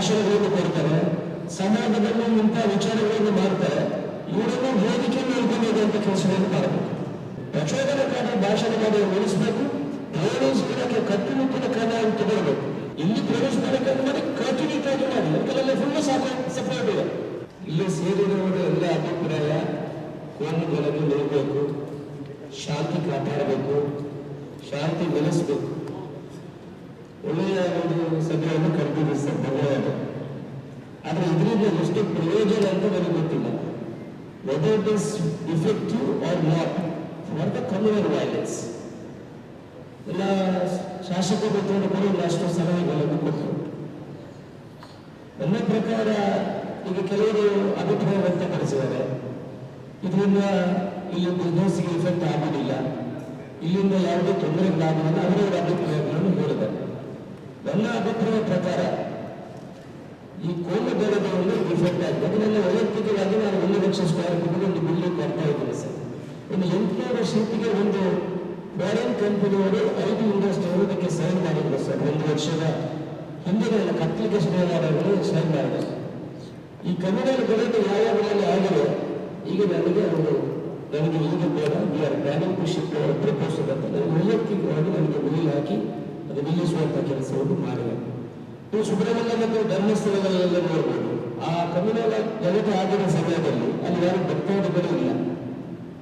ಭಾಷಣಗಳನ್ನು ಕೊಡ್ತಾರೆ ಸಮಾಜದಲ್ಲಿ ಇಂಥ ವಿಚಾರಗಳನ್ನು ಮಾಡ್ತಾರೆ ಇವರನ್ನು ವೇದಿಕೆ ಅಂತ ಕೆಲಸವನ್ನು ಮಾಡಬೇಕು. ಪ್ರಚೋದನಕಾರಿ ಭಾಷಣ ಮಾಡಿ ಉಳಿಸಬೇಕು ಪ್ರವೇಶಕ್ಕೆ ಕಟ್ಟುನಿಟ್ಟಿನ ಕ್ರಮವನ್ನು ತಗೊಳ್ಬೇಕು ಇಲ್ಲಿ ಪ್ರವೇಶ ಮಾಡಿ ಕಟ್ಟುನಿಟ್ಟಾಗಿ ಮಾಡಿ ಕೆಲವೆಲ್ಲ ಫುಲ್ ಸಾಕು ಸಪೋರ್ಟ್ ಇದೆ. ಇಲ್ಲಿ ಸೇರಿರುವವರ ಎಲ್ಲ ಅಭಿಪ್ರಾಯ ಕೋಮುಗಳನ್ನು ನೋಡಬೇಕು, ಶಾಂತಿ ಕಾಪಾಡಬೇಕು, ಶಾಂತಿ ನೆಲೆಸಬೇಕು ಒಳ್ಳೆಯ ಒಂದು ಸಭೆಯನ್ನು ಸರ್ ಧನ್ಯವಾದ ಆದ್ರೆ ಇದರಿಂದ ಎಷ್ಟು ಪ್ರಯೋಜನ ಅಂತ ನನಗೆ ಗೊತ್ತಿಲ್ಲ. Whether it is effective or not for the communal violence ಎಲ್ಲ ಶಾಸಕ ಗೊತ್ತಿರೋ ಕೂಡ ಅಷ್ಟು ಸಲಹೆಗಳನ್ನು ಕೊಟ್ಟರು ನನ್ನ ಪ್ರಕಾರ ಈಗ ಕೆಲವರು ಅಭಿಪ್ರಾಯ ವ್ಯಕ್ತಪಡಿಸಿದ್ದಾರೆ. ಇದರಿಂದ ಇಲ್ಲಿ ಬಿಸ್ನೆಸ್ಗೆ ಇಫೆಕ್ಟ್ ಆಗುವುದಿಲ್ಲ. ಇಲ್ಲಿಂದ ಯಾವುದೇ ತೊಂದರೆಗಳಾಗಲಿಲ್ಲ ಅವರವರ ಅಭಿಪ್ರಾಯಗಳನ್ನು ಹೇಳಿದ್ದಾರೆ ನನ್ನ ಅಭಿಪ್ರಾಯ ಪ್ರಕಾರ ಈ ಕೋಮು ಒಂದು ಡಿಫೆಕ್ಟ್ ಆಗಿದೆ. ಅದು ವೈಯಕ್ತಿಕವಾಗಿ ನಾನು ಒಂದು ಲಕ್ಷ ಸ್ಕ್ವೇರ್ ಫೀಟ್ಗೆ ಒಂದು ಬಿಲ್ಡಿಂಗ್ ಕಟ್ತಾ ಇದ್ದೀನಿ ಸರ್. ಒಂದು ಎಂಟುನೂರು ಶೀಟಿಗೆ ಒಂದು ಫಾರಿನ್ ಕಂಪನಿಯವರು ಐದು ಇಂಡಸ್ಟ್ರಿಯವರು ಇದಕ್ಕೆ ಸೈನ್ ಮಾಡಿದ್ರು ಸರ್. ಒಂದು ವರ್ಷದ ಹಿಂದಿನ ಕಟ್ಟಲಿಕ್ಕೆ ಶುರುವಾದವರು ಸೈನ್ ಮಾಡಿದ್ರು. ಈ ಕನ್ನಡದ ಬೆಳೆದು ಯಾವ್ಯಾವಲ್ಲಿ ಆಗಿದೆ? ಈಗ ನನಗೆ ಅವರು ನನಗೆ ಈಗ ಬೇಡ. We are planning to our proposal ಅಂತ. ನಾನು ವೈಯಕ್ತಿಕವಾಗಿ ನನಗೆ ಬಿಲ್ ಹಾಕಿ ಅದು ನಿಲ್ಲಿಸುವಂತ ಕೆಲಸವನ್ನು ಮಾಡಿದೆ ನೀವು ಸುಬ್ರಹ್ಮಣ್ಯ ಮತ್ತು ಧರ್ಮಸ್ಥಳಗಳೆಲ್ಲ ನೋಡ್ಬೋದು. ಆ ಕಮ್ಯುನಲ್ ಗಲಾಟೆ ಆಗಿರೋ ಸಮಯದಲ್ಲಿ ಅಲ್ಲಿ ಯಾರು ಭಕ್ತಾದಿಗಳು ಇಲ್ಲ.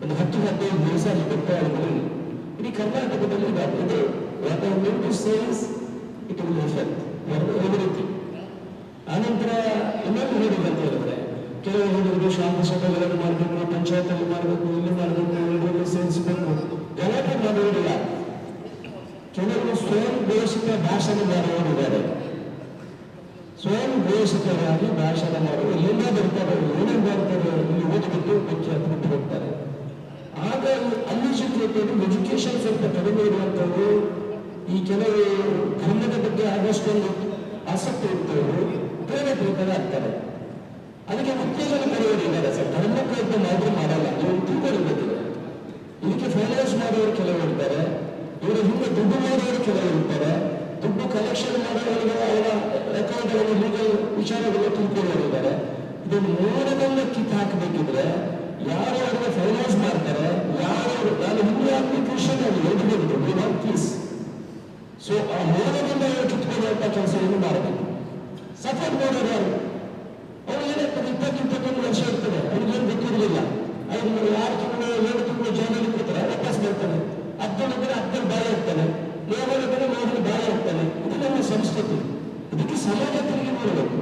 ಒಂದು ಹತ್ತು ಹದಿನೈದು ದಿವಸ ಅಲ್ಲಿ ಭಕ್ತಾದಿಗಳು ಇಲ್ಲ. ಇಡೀ ಕರ್ನಾಟಕದಲ್ಲಿ sales it will affect everything ಆನಂತರ ಇನ್ನೊಂದು ಹೇಳಿ ಅಂತ ಹೇಳಿದ್ರೆ, ಕೆಲವು ಹೇಳಿದ್ರು ಶಾಂತಿ ಸಭೆಗಳನ್ನು ಮಾಡಬೇಕು ಪಂಚಾಯತ್ ಅಲ್ಲಿ ಮಾಡಬೇಕು, ಇಲ್ಲಿ ಮಾಡಬೇಕು ಎಲ್ಲರೂ ಸೇರಿಸಬೇಕು ಗಲಾಟೆ ಮಾಡುವುದಿಲ್ಲ. ಕೆಲವರು ಸ್ವಯಂ ದೇಶಕ್ಕೆ ಭಾಷಣ ಮಾಡುವವರಿದ್ದಾರೆ ಸ್ವಯಂ ಆಗಲಿ ಭಾಷಣ ಮಾಡುವ ಎಲ್ಲಿಂದ ಬರ್ತಾರೆ ಏನೇನು ಬರ್ತಾರೆ ಇಲ್ಲಿ ಓದಿಬಿಟ್ಟು ಮುಖ್ಯ ಬಿಟ್ಟು ಹೋಗ್ತಾರೆ. ಆಗ ಅಲ್ಲಿ ಸಿಕ್ಕೇಟರು ಎಜುಕೇಶನ್ ಸ್ವಲ್ಪ ಕಡಿಮೆ ಇರುವಂಥವ್ರು, ಈ ಕೆಲವು ಧರ್ಮದ ಬಗ್ಗೆ ಆದಷ್ಟೊಂದು ಆಸಕ್ತಿ ಇರ್ತವರು ಬೇರೆ ಬೇಕಾದ ಆಗ್ತಾರೆ. ಅದಕ್ಕೆ ಉತ್ತೇಜನ ಕೊಡುವವರು ವಿಚಾರಗಳು ತಿಳ್ಕೊಳ್ಳೋರು ಇದು ಇದನ್ನು ಮೂರನೆಲ್ಲ ಕಿತ್ತು ಹಾಕಬೇಕಿದ್ರೆ ಯಾರು ಅದನ್ನ ಫೈನಾನ್ಸ್ ಮಾಡ್ತಾರೆ, ಯಾರು ನಾನು ಹಿಂದೆ ಆಗಲಿ ಕ್ರಿಶ್ಚಿಯನ್ ಎದುರು ವಿ ನಾಟ್ ಪೀಸ್ ಸೊ ಆ ಮೂಲದಿಂದ ಕಿತ್ಕೊಳ್ಳುವಂತ ಕೆಲಸವನ್ನು ಮಾಡಬೇಕು? ಸಫರ್ ಮಾಡೋರು ಯಾರು? ಅವ್ರು ಏನಾಗ್ತದೆ ಇಪ್ಪತ್ತು ಇಪ್ಪತ್ತೊಂದು ವರ್ಷ ಇರ್ತದೆ. ಅವ್ರಿಗೇನು ಗೊತ್ತಿರಲಿಲ್ಲ. ಅವ್ರು ಆರು ತಿಂಗಳು, ಏಳು ತಿಂಗಳು ಜೈಲಲ್ಲಿ ಕೂತಾರೆ. ವಾಪಸ್ ಬರ್ತಾನೆ. ದಿನ ಹದಿನೇಳು ಬಾಯಿ ಹೋಗ್ತಾನೆ ಏಳು ದಿನ ಮೂರು ಬಾಯಿ ಹೋಗ್ತಾನೆ ಇದು ನಮ್ಮ ಸಂಸ್ಕೃತಿ. ಇದಕ್ಕೆ ಸಮಾಜ ತಿರುಗಿ ಮಾಡಬೇಕು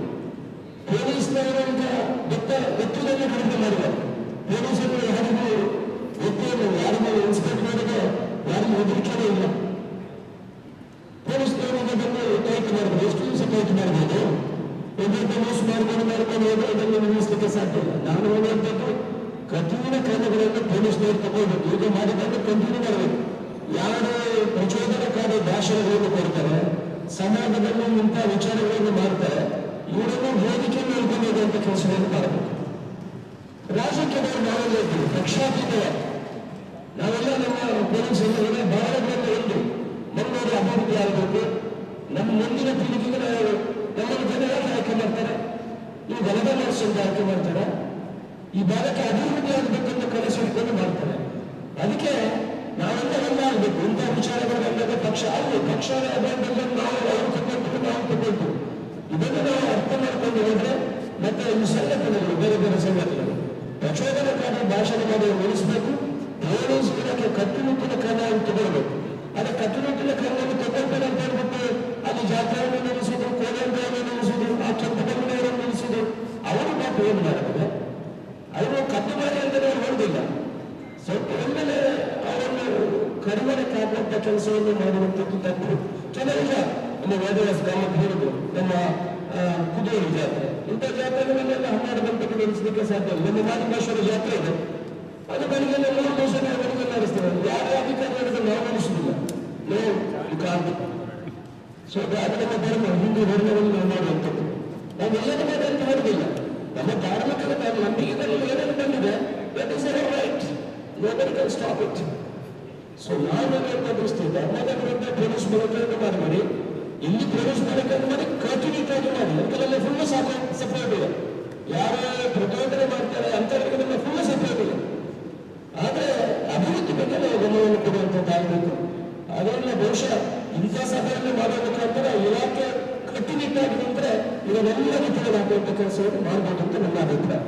ಗೊತ್ತ ಗೊತ್ತಿಲ್ಲದೆ ಕಡಿಮೆ ಮಾಡಿದೆ. ಪೊಲೀಸರು ಯಾರಿಗೂ ಗೊತ್ತಿಲ್ಲ ಯಾರಿಗೂ ಇನ್ಸ್ಪೆಕ್ಟರ್ಗೆ ಯಾರಿಗೂ ಹೆದರಿಕೆನೇ ಇಲ್ಲ. ಪೊಲೀಸ್ ಬಂದು ಟೈಟ್ ಮಾಡಬಹುದು ಎಷ್ಟು ದಿವಸ ಟೈಟ್ ಮಾಡಬಹುದು ಒಬ್ಬೊಬ್ಬ ಮೋಸ ಮಾಡ್ಕೊಂಡು ಮಾಡ್ಕೊಂಡು ಹೋದ್ರೆ ಅದನ್ನು ನಿಲ್ಲಿಸಲಿಕ್ಕೆ ಸಾಧ್ಯ ಇಲ್ಲ. ನಾನು ಹೇಳುವಂಥದ್ದು ಕಠಿಣ ಕ್ರಮಗಳನ್ನು ಪೊಲೀಸ್ನವರು ತಗೊಳ್ಬೇಕು. ಈಗ ಮಾಡಿದ್ದನ್ನು ಕಂಟಿನ್ಯೂ ಮಾಡಬೇಕು. ಯಾರು ಪ್ರಚೋದನಕಾರಿ ಭಾಷಣಗಳನ್ನು ಕೊಡ್ತಾರೆ, ಸಮಾಜದಲ್ಲಿ ಇಂಥ ವಿಚಾರಗಳನ್ನು ಇವರನ್ನು ವೇದಿಕೆ ಅಂತ ಕೆಲಸವನ್ನು ಮಾಡಬೇಕು ರಾಜಕೀಯದಲ್ಲಿ ನಾವೆಲ್ಲ ಇದ್ದೀವಿ ಪಕ್ಷಾತೀತ ನಾವೆಲ್ಲ ನಮ್ಮ ಪೊಲೀಸ್ ಎಲ್ಲ ಭಾರತದಲ್ಲಿ ಒಂದು ನಮ್ಮಲ್ಲಿ ಅಭಿವೃದ್ಧಿ ಆಗಬೇಕು. ನಮ್ಮ ಮುಂದಿನ ಪೀಳಿಗೆಗೆ ನಾವು ನಮ್ಮ ಜನರಾಗಿ ಆಯ್ಕೆ ಮಾಡ್ತಾರೆ. ಈ ಗಲಭೆ ನಡೆಸೋದು ಆಯ್ಕೆ ಮಾಡ್ತಾರೆ. ಈ ಭಾಗಕ್ಕೆ ಅಭಿವೃದ್ಧಿ ಆಗಬೇಕಂತ ಕನಸು ಇಟ್ಕೊಂಡು ಮಾಡ್ತಾರೆ. ಅದಕ್ಕೆ ನಾವೆಲ್ಲ ಒಂದಾಗಬೇಕು ಇಂಥ ವಿಚಾರಗಳು ಬಂದಾಗ ಪಕ್ಷ ಅಲ್ಲಿ ಪಕ್ಷ ನಾವು ಅವ್ರು ತಗೊಂಡು ನಾವು ತಗೊಂಡು ಇದನ್ನು ನಾವು ಅರ್ಥ ಮಾಡ್ಕೊಂಡು ಹೋದ್ರೆ ಮತ್ತೆ ಒಂದು ಸಂಘಟನೆಗಳು ಬೇರೆ ಬೇರೆ ಸಂಘಟನೆಗಳು ಪ್ರಚೋದನಕಾರಿ ಭಾಷಣ ಮಾಡಿ ಉಳಿಸಬೇಕು ಪ್ರಯೋಜಿಸಲಿಕ್ಕೆ ಕಟ್ಟುನಿಟ್ಟಿನ ಕ್ರಮವನ್ನು ತಗೊಳ್ಬೇಕು ಅದೇ ಕಟ್ಟುನಿಟ್ಟಿನ ಕ್ರಮವನ್ನು ತಗೊಳ್ತಾರೆ ಅಂತ ಹೇಳ್ಬಿಟ್ಟು ಅಲ್ಲಿ ಜಾತ್ರೆಯನ್ನು ನಿಲ್ಲಿಸಿದ್ರು ಕೋದಂಡವನ್ನು ನಿಲ್ಲಿಸಿದ್ರು, ಆ ಕೆಂಪದಮ್ಮನವರನ್ನು ನಿಲ್ಲಿಸಿದ್ರು. ಅವರು ಮಾತ್ರ ಏನು ಮಾಡಿದ್ರೆ ಅವರು ಕದ್ದು ಮಾಡಿ ಅಂತ ನಾವು ಹೇಳುದಿಲ್ಲ ಸ್ವಲ್ಪ ಒಮ್ಮೆಲೆ ಅವರನ್ನು ಕಡಿಮೆ ಕೆಲಸವನ್ನು ಮಾಡುವಂಥದ್ದು ತಪ್ಪು. ಕೆಲವೀಗ ನಮ್ಮ ವೇದವ್ಯಾಸ ನಮ್ಮ ಕುದುರೆ ಜಾತ್ರೆ. ಇಂಥ ಜಾತ್ರೆಗಳನ್ನೆಲ್ಲ ಹನ್ನೆರಡು ಗಂಟೆಗೆ ನಡೆಸಲಿಕ್ಕೆ ಸಾಧ್ಯ ನಮ್ಮ ಮಾಲಿಂಗೇಶ್ವರ ಜಾತ್ರೆ ಇದೆ. ಅದು ಬೆಳಿಗ್ಗೆ ಮೂರು ದಿವಸ ಬೆಳಿಗ್ಗೆ ನಡೆಸ್ತೇವೆ ಯಾರೇ ಅಧಿಕಾರಿ ನಡೆದ್ರೆ ನಾವು ನಡೆಸುದಿಲ್ಲ ನಾವು ಕಾಂತ ಸೊ ಅದು ನಮ್ಮ ಧರ್ಮ, ಹಿಂದೂ ಧರ್ಮವನ್ನು ನಾವು ಮಾಡುವಂಥದ್ದು. ನಾವು ಎಲ್ಲರ ಮೇಲೆ ಅಂತ ಹೇಳುದಿಲ್ಲ ನಮ್ಮ ಧಾರ್ಮಿಕ ನಮ್ಮ ನಂಬಿಕೆಗಳಲ್ಲಿ ಏನೇನು ಬಂದಿದೆ that is our right nobody can stop it so ನಾವು ಹೇಳುವಂಥ ದೃಷ್ಟಿಯಿಂದ ಧರ್ಮದ ವಿರುದ್ಧ ಪೊಲೀಸ್ ಬಳಕೆಯನ್ನು ಇಲ್ಲಿ ಪ್ರವೇಶ ಬಳಕೆಯನ್ನು ಮಾಡಿ ಮೆಡಿಕಲಲ್ಲಿ ಫುಲ್ ಸಪೋರ್ಟ್ ಇದೆ ಯಾರೇ ಪ್ರಚೋದನೆ ಮಾಡ್ತಾರೆ ಅಂತವರಿಗೆ ನಮ್ಮ ಫುಲ್ ಸಪೋರ್ಟ್ ಇದೆ ಆದ್ರೆ ಅಭಿವೃದ್ಧಿ ಬಗ್ಗೆ ನಾವು ಗಮನವನ್ನು ಕೊಡುವಂಥದ್ದಾಗಬೇಕು ಅದರಿಂದ ಬಹುಶಃ ಇಂಥ ಸಭೆಯನ್ನು ಮಾಡೋ ಮುಖಾಂತರ ಇಲಾಖೆ ಕಟ್ಟುನಿಟ್ಟಾಗಿ ನಿಂತರೆ ಇದನ್ನೆಲ್ಲ ರೀತಿಯಲ್ಲಿ ಹಾಕುವಂಥ ಕೆಲಸವನ್ನು ಮಾಡಬೇಕು ಅಂತ ನನ್ನ ಅಭಿಪ್ರಾಯ.